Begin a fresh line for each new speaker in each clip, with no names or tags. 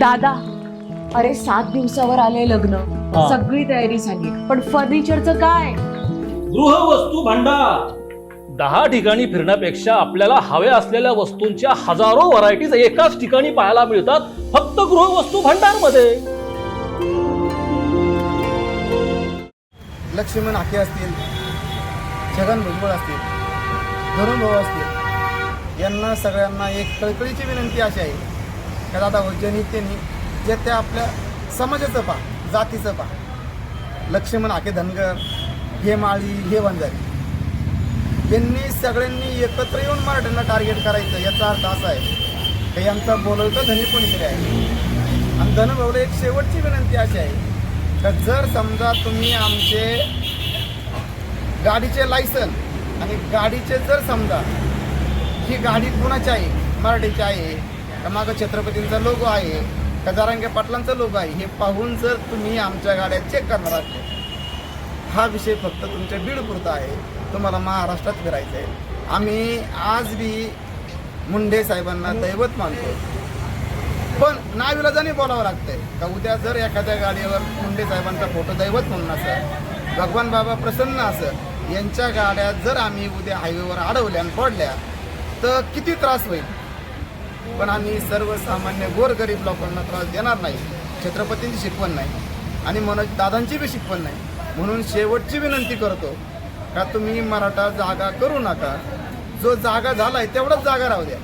दादा अरे सात दिवसावर आले लग्न.
हा.
सगळी तयारी झाली. पण फर्निचरचं काय?
गृहवस्तू भांडार. दहा ठिकाणी फिरण्यापेक्षा आपल्याला हव्या असलेल्या वस्तूंच्या हजारो व्हरायटीज एकाच ठिकाणी पाहायला मिळतात फक्त गृहवस्तू भांडारमध्ये
लक्ष्मण हाके असतील छगन भुजबळ असतील धरून भाऊ असतील यांना सगळ्यांना एक कळकळीची विनंती अशी आहे. का दादा हो ज्यांनी त्यांनी जे त्या आपल्या समाजाचं पा जातीचं पा लक्ष्मण आके धनगर हे माळी हे वंजारी. यांनी सगळ्यांनी एकत्र येऊन मराठ्यांना टार्गेट करायचं याचा अर्थ असा आहे का यांचा बोलवतं धनी कोणीतरी आहे. आणि धनभाऊला एक शेवटची विनंती अशी आहे का जर समजा तुम्ही आमचे गाडीचे लायसन आणि गाडीचे जर समजा ही गाडी कुणाची आहे? मराठीची आहे. का मागं छत्रपतींचा लोगो आहे का जारांगे पाटलांचा लोगो आहे हे पाहून जर तुम्ही आमच्या गाड्या चेक करणार असले हा विषय फक्त तुमच्या बीडपुरता आहे. तुम्हाला महाराष्ट्रात फिरायचं आहे. आम्ही आज बी मुंडे साहेबांना दैवत मानतो. पण नाविलाजाने बोलावं लागतंय. का उद्या जर एखाद्या गाडीवर मुंडे साहेबांचा फोटो दैवत म्हणून असेल भगवान बाबा प्रसन्न असेल यांच्या गाड्या जर आम्ही उद्या हायवेवर अडवल्या आणि पडल्या तर किती त्रास होईल? पण आम्ही सर्वसामान्य गोरगरीब लोकांना त्रास देणार नाही छत्रपतींची शिकवण नाही आणि मनोज दादांची बी शिकवण नाही. म्हणून शेवटची विनंती करतो का तुम्ही मराठा जागा करू नका. जो जागा झालाय तेवढाच जागा राहू द्या.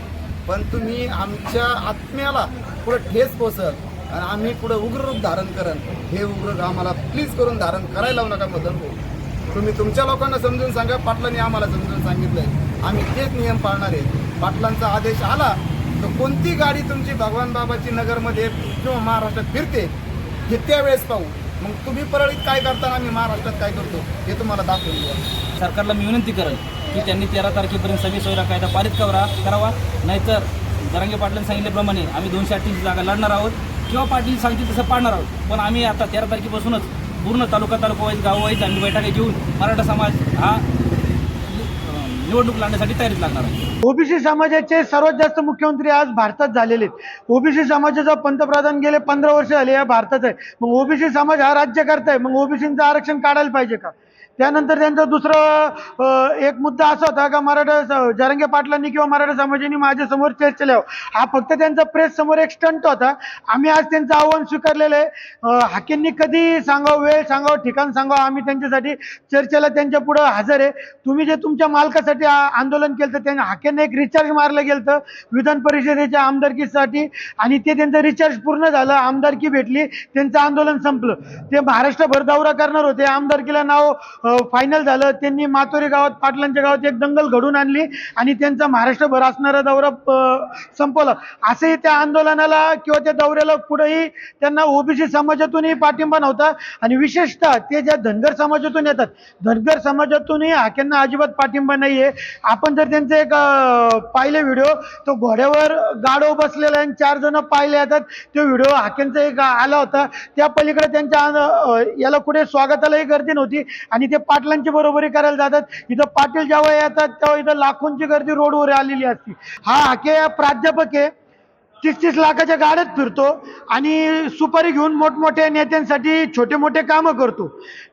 पण तुम्ही आमच्या आत्म्याला पुढं ठेस पोचल आणि आम्ही पुढं उग्र रूप धारण करन हे उग्र आम्हाला प्लीज करून धारण करायला लावू नका मदत हो. तुम्ही तुमच्या लोकांना समजून सांगा पाटलांनी आम्हाला समजून सांगितलंय. आम्ही तेच नियम पाळणार. आहे पाटलांचा आदेश आला तर कोणती गाडी तुमची भगवान बाबाची नगरमध्ये किंवा महाराष्ट्रात फिरते हे त्यावेळेस पाहू. मग तुम्ही परळीत काय करताना आम्ही महाराष्ट्रात काय करतो हे तुम्हाला दाखवून द्या
सरकारला मी विनंती करेल की त्यांनी तेरा तारखेपर्यंत सव्वीस सोयरा कायदा पारित करा करावा. नाहीतर जरांगे पाटलांनी सांगितल्याप्रमाणे आम्ही दोनशे अठ्ठीस जागा लढणार आहोत. किंवा पाटील सांगतील तसं पाडणार आहोत. पण आम्ही आता तेरा तारखेपासूनच पूर्ण तालुका तालुका वाईज गाव वाईज आम्ही बैठका घेऊन मराठा समाज हा निवडणूक लढण्यासाठी तयारीत लागणार आहे.
ओबीसी समाजाचे सर्वात जास्त मुख्यमंत्री आज भारतात झालेले आहेत. ओबीसी समाजाचा पंतप्रधान गेले पंधरा वर्ष झाले या भारतात आहे. मग ओबीसी समाज हा राज्य करताय मग ओबीसींचं आरक्षण काढायला पाहिजे का? त्यानंतर त्यांचा दुसरं एक मुद्दा असा होता का मराठा जरंगे पाटलांनी किंवा मराठा समाजाने माझ्यासमोर चर्चेला यावं. हा फक्त त्यांचा प्रेस समोर एक स्टंट होता. आम्ही आज त्यांचं आव्हान स्वीकारलेलं आहे. हाकींनी हाकेंनी कधी सांगावं वेळ सांगावं ठिकाण सांगावं आम्ही त्यांच्यासाठी चर्चेला त्यांच्या पुढं हजर आहे. तुम्ही जे तुमच्या मालकासाठी आंदोलन केलं तर त्यांना हाकेंना एक रिचार्ज मारलं गेलं तर विधान परिषदेच्या आमदारकीसाठी आणि ते त्यांचं रिचार्ज पूर्ण झालं आमदारकी भेटली त्यांचं आंदोलन संपलं. ते महाराष्ट्रभर दौरा करणार होते. आमदारकीला नाव फायनल झालं. त्यांनी मातोरी गावात पाटलांच्या गावात एक दंगल घडून आणली आणि त्यांचा महाराष्ट्रभर असणारा दौरा संपवला. असंही त्या आंदोलनाला किंवा त्या दौऱ्याला पुढेही त्यांना ओबीसी समाजातूनही पाठिंबा नव्हता. आणि विशेषतः ते ज्या धनगर समाजातून येतात धनगर समाजातूनही हाक्यांना अजिबात पाठिंबा नाही आहे आपण जर त्यांचे एक पाहिले व्हिडिओ तो घोड्यावर गाडव बसलेला आहे आणि चार जण पाहिले येतात तो व्हिडिओ हाक्यांचा एक आला होता. त्या पलीकडे त्यांच्या याला कुठे स्वागतालाही गर्दी नव्हती. आणि ते पाटलांची बरोबरी करायला जातात इथं पाटील जेव्हा येतात तेव्हा इथं लाखोंची गर्दी रोडवर आलेली असते. हा हाके प्राध्यापक आहे तीस तीस लाखाच्या गाड्यात फिरतो आणि सुपारी घेऊन मोठमोठ्या नेत्यांसाठी छोटे मोठे कामं करतो.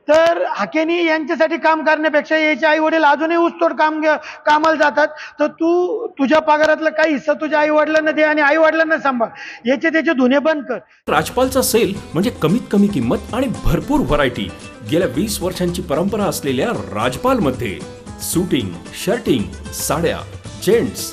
तर हाकेनी यांच्यासाठी काम करण्यापेक्षा याचे आई वडील अजूनही ऊसतोड काम कामाला जातात. तर तू तुझ्या पगारातला काही हिस्सा तुझ्या आई वडिलांना दे आणि आई वडिलांना सांभाळ. याचे त्याचे धुणे बंद कर.
राजपालचा सेल म्हणजे कमीत कमी किंमत आणि भरपूर व्हरायटी. गेल्या वीस वर्षांची परंपरा असलेल्या राजपालमध्ये सुटिंग शर्टिंग साड्या जेंट्स